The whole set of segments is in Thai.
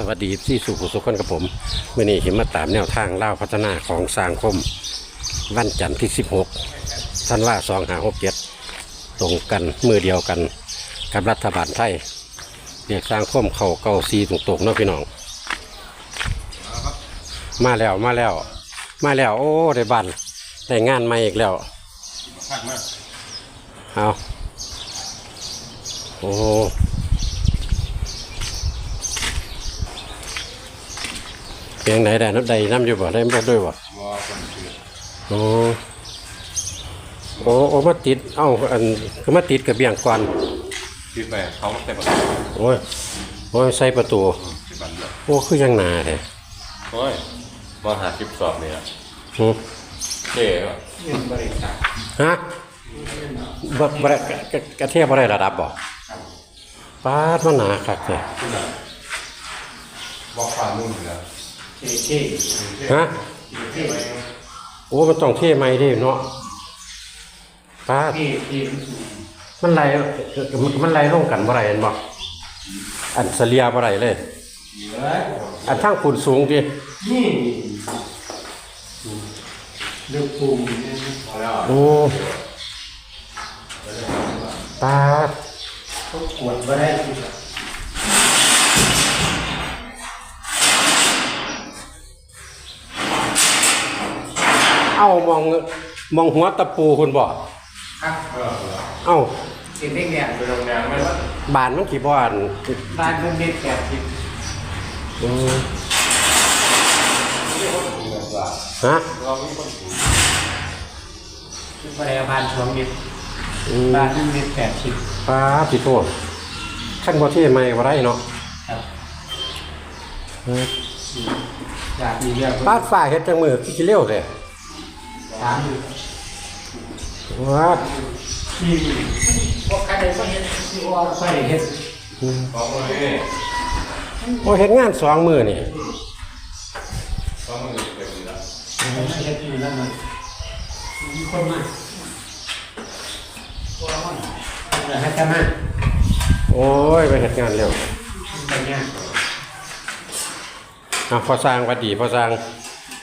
สวัสดีที่สุขุสุขคนกับผมเมื่อนี้เห็นมาตามแนวทางเล่าพัฒนาของสร้างคม วันจันทร์ที่ 16ท่านว่าสองหาหกเจ็ดตรงกันมือเดียวกันกับรัฐบาลไทยเรียกสร้างคมเข่าเกาซีตรงๆเนาะพี่น้อง มาแล้วมาแล้ว มาแล้ว โอ้ได้บันได้งานม่อีกแล้วเอาโอ้ พียงไหนได้น้ำใดน้ำอยู่บ่ได้บ่ด้วยบ่โอ้โอ้โอ้มาติด เอ้าอันคือมาติดกับเบียงก่อนคิดไปเขาแต่แบบโอ้ยโอ้ยใส่ประตูที่บันเลยโอ้คือยังหนาแท้โอ้ยมาหาคลิปสอบเนี่ยหือเท่อะฮะบ่บ่ได้กะกะกระเทียบบ่ได้ระดับบ่ปาดมันหนาคักแท้บอกความนุ่มเหรอ ฮะโอ้มันต้องเท่ใหม่เด้เนาะปาดมันไหลมันไหลลงกันบ่ได้เห็นบ่อันเสลียบ่ได้เลย อันทั้งขุนสูงดินี่ดูปุ่มโอ้ตาเขากวดมาได้ ที่เอ้ามองมองหัวตะปูคุณบ่ครับเอ้าสิ่งที่เนี่ยไปโรงงานไหมวะบานมันกี่บ่อันบ้านเพิ่งได้แปดสิบอืมฮะเราไม่คนถูกคือประเดี๋ยวบ้านสองนิดอืมบ้านเพิ่งได้แปดสิบปาสิโทษขั้นบ่เท่ใหม่บ่ได้เนาะครับเอออยากมีเรื่องปาดฝ่าเฮ็ดจังมือขี้เร็วเลย ถามอยู่ว้าดที่พวกใครได้ก็เห็นที่ว่าใครเห็นของมือนี่โอ้เฮ็ดงานสองมือนี่ของมือเก็บอยู่แล้วไม่เห็นอยู่นั่นมันมีคนมาตัวละคนเดี๋ยวให้ทำมาโอ้ยไปเฮ็ดงานเร็วไปเนี่ยอะพอสร้างว่าดีพอสร้าง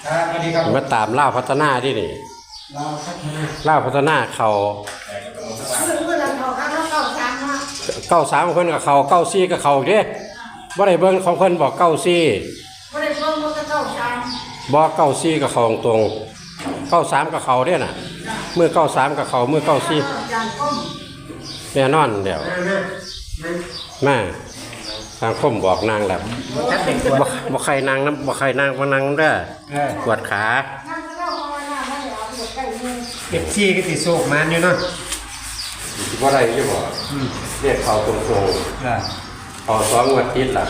ครับสวัสดีครับมาตามล่าวพัฒนาที่นี่เราพัฒนาล่าวพัฒนาเขาถึงเมื่อเราเขาข้างแล้วเก่าช้างเนาะเก้าสามของเพิ่นกับเขาเก้าซี่กับเขาเด้บ่ได้เบิ่งของเพิ่นบอกเก้าซี่ไม่ได้เพิ่มมันก็เก่าช้างบอกเก้าซี่กับเขาตรงเก้าสามกับเขาเด้น่ะเมื่อเก้าสามกับเขาเมื่อเก้าซี่จานก้มแน่นอนเดี๋ยวมาทางคมบอกนางแล้วชัดเด็กตัวบ่บ่ใครนางน้ำบ่ใครนางบ่นางน้ำเด้อเออปวดขานั่นก็เล่ามาหน้าไม่ได้เอาไปใกล้มือเก็บซี่ก็ติดโศกมันอยู่เนาะบ่ได้อยู่บ่เรียกเขาตรงเออๆเขาสองงวดติดล่ะ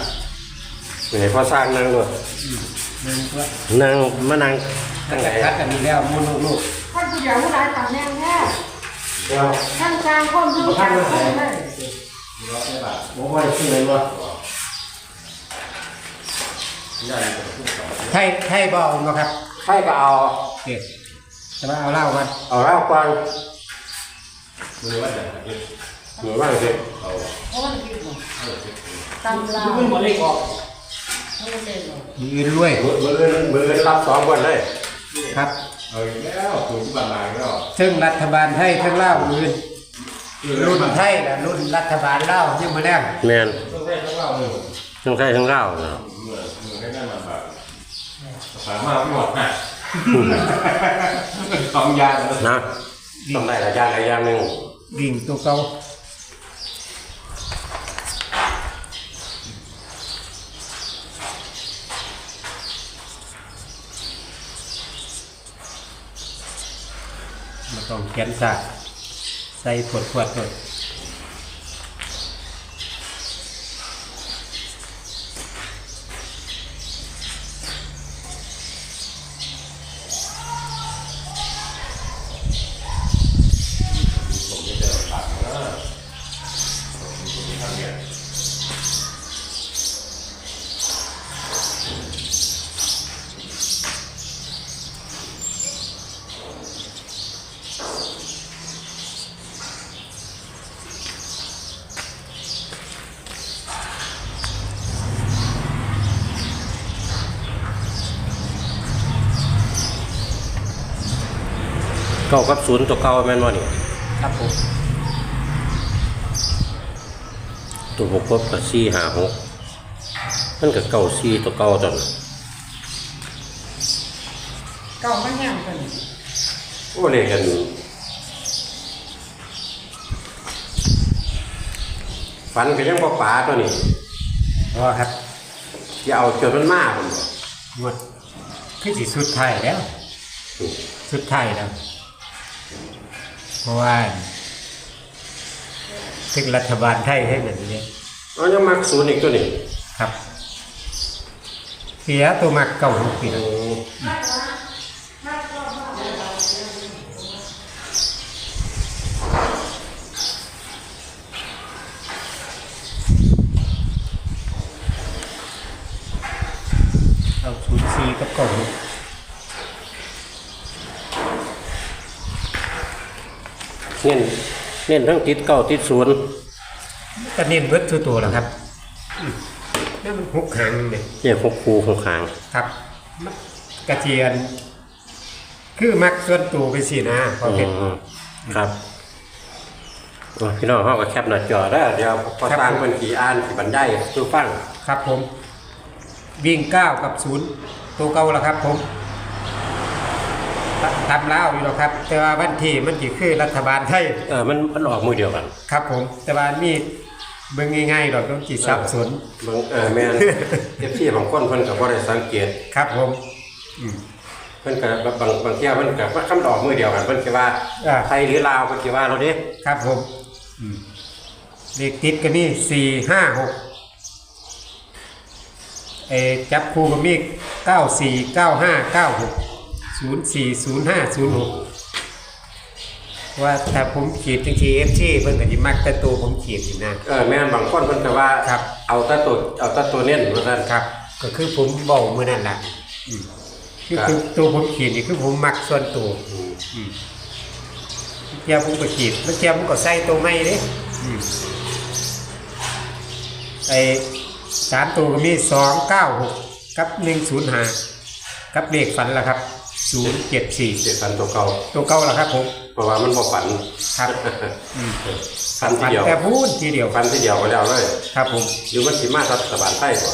ให้พอสร้างนางด้วยนั่นก็นางมานั่งตั้ตั้งงไหนแต่ทัดกันนี้แล้วมุนลูกท่านผู้ใหญ่ผู้ใดต่างแน่แน่เดี๋ยวท่านจางก้มท่านจางก้มเลยบ่ว่าสิเลยบ่ ไทยไทยบอลมาครับใครก็เอา เด็กจะมาเอาเหล้ากันเอาแล้วกวางมือว่าอย่างไรหนูว่างสิเอาเพราะมันกินหมดตำลาวมันหมดเลยออกไม่เต็มหรอกยืนด้วยมือมือมือรับสองคนเลยครับ เอาอีกแล้วถูกบันลายแล้วซึ่งรัฐบาลไทยทั้งเหล้ายืนรุ่นไทยและรุ่นรัฐบาลเหล้ายังมาแรงแม่นต้องได้ทั้งเราหนึ่งทั้งไทยทั้งลาวเนาะเห มือนเหมือนให้ได้มาแบบสามารถหมดนะสองยางเลยนะต้องได้หลายอย่างหลายอย่างหนึงดิ่งตัวเก่ามาต้องเขียนสากใส่ขวดขวดเลย เก้ากับศูนย์ตัวเก้าแม่นบ่นี่ครับผมตัวประกบกับสี่ห้าหกมันกับเก้าสี่ตัวเก้าตอนนั้นเก่ามันแห้งกันโอ้เลขกันฝันก็ยังบ่ป๋าตัวนี้อ๋อครับอย่าเอาจนมันมาผมบอกงวดคือสิสุดท้ายแล้ว สุดท้ายแล้ว เพราะว่าถึงรัฐบาลไทยให้เหมือนนี้เอายังมักศูนย์อีกตัวนี้ครับ เสียตัวมักเก่าหกปีโอ้ เอาศูนย์สี่กับเก่าหก เน้นเน้นทั้งติดเก้าติดศูนย์ก็เน้นเบิดตัวตัวแล้วครับอืมนั่นมันหกหางเนี่ยเนี่ยหกคูหกหางครับมักกระเทียน คือมักส่วนตัวไปสินะพอเห็นอืมครับโอ้พี่น้องเขาก็แคปหน้าจอได้อเดี๋ยวพอครับตั้งเป็นขี่อ่านขี่บรรยายสู่ฟัง ครับผม วิ่งเก้ากับศูนย์ตัวเก่าแล้วครับผม ตตามเล่าวอยู่แล้วครับ แต่ว่าวันที่มันกี่คือรัฐบาลไทยเออมันมันออกมือเดียวกันครับ ผม แต่ว่านี่เบิ่งง่ายๆดอกต้องจิตสับสนบางเออแม่นเอฟซีบางคนเพิ่นก็บ่ได้สังเกต ครับผม เพิ่นก็บางบางเที่ยเพิ่นก็ว่าคำออกมือเดียวกันเพิ่นคิดว่าอ่า ไทยหรือลาวเพิ่นคิดว่าเราเด้ครับผมอืมเลขติดกันนี่สี่ห้าหกเออจับคู่กับมีเก้าสี่เก้าห้าเก้าหก ศูนย์สี่ศูนย์ห้าศูนย์หกว่าถ้าผมขีดจริงๆเอฟซีเพิ่นก็สิมักแต่ตัวผมขีดอยู่นะ เออแม่นบางคนเพิ่นก็ว่าครับ เอาแต่ตัวเอาแต่ตัวเน้นว่าซั่น ครับ ก็คือผมบอกมือนั่นแหละอืมคือครับ คือตัวผมขีดนี่คือผมมักส่วนตัวอืมอืมเจ้าผมก็ขีดแล้วเจ้าผมก็ใส่ตัวไม่เด้อืมไอ้สามตัวก็มีสองเก้าหกกับหนึ่งศูนย์ห้ากับเลขฝันละครับ ศูนย์เจ็ดสี่เจ็ดพันตัวเก่าตัวเก้าละครับผมเพราะว่ามันบ่ฝันครับอืมฝันทีเดียวแต่พูดทีเดียวฝันทีเดียวก็แล้วเลยครับผมหรือมันสิมารัฐบาลไทยบ่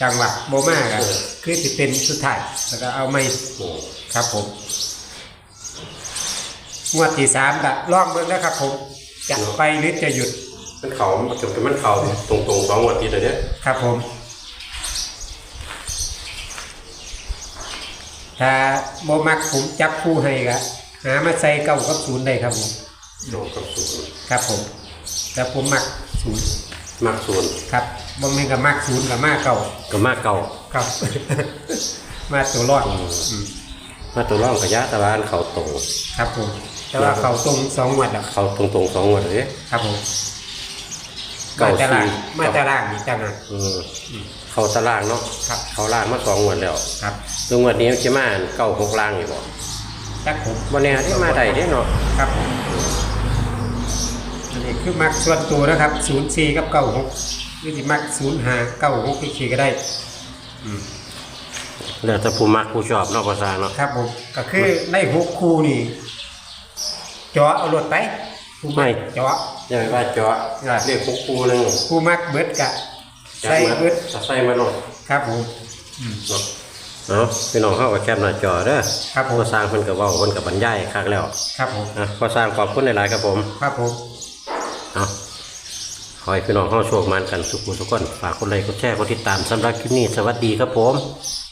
จังหวะโบมากอะเออคือจะเป็นสุดท้ายแล้วก็เอาไม่โอ้ครับผมงวดที่สามละล่องเบิ่งแล้วครับผมจะไปหรือจะหยุดมันเขามันก็มันเขาตรงๆสองงวดติดเลยเด้ครับผม ถ้าโบมักผมจับคู่ให้กะหามาใส่เก้ากับศูนย์ได้ครับผมโดกับศูนย์ครับผมแต่ผมมักศูนย์มักศูนย์ครับบ่แม่นกับมักศูนย์กับมาเก้าก็มาเก่าครับ มาตัวรอดอืมมาตัวร่องกระยะตะวันเขาตรงครับผม แต่ว่าเขาตรงสองงวดแล้วเขาตรงๆสองงวดเลยครับผม เก้ามาแต่ล่างสี่มาแต่ล่างนี่จังนะอืมเขาตารางเนาะครับเขาล่างมาสองงวดแล้วครับตัวงวดนี้มันสิมาเก้าหกล่างอยู่บ่จักผมวันนี้ที่มาได้เด้เนาะครับอันนี้คือมักส่วนตัวนะครับศูนย์สี่กับเก้าหกหรือที่มักศูนย์ห้าเก้าหกขี่ก็ได้แล้วแต่ผู้มักผู้ชอบเนาะภาษาเนาะครับผมก็คือในหกคู่นี่เจาะเอารถไป ผู้มักเจาะ อย่าไปว่าเจาะอ่า เรียกคุกคูหนึงผู้มักเบิดกะจัใส่มาเบิดใส่มาโลดครับผม เนาะเอาพี่น้องเข้ากับแคปหน้าจอเด้อครับผม พอสร้างเพิ่นก็เว้าเพิ่นก็บรรยายคักแล้วครับผมนะพอสร้างขอบคุณหลายๆครับผมครับผมเอาขอให้พี่น้องเข้าโชคมันกันสุขทุกคนฝากกดไลค์กดแชร์กดติดตามสำหรับคลิปนี้สวัสดีครับผมค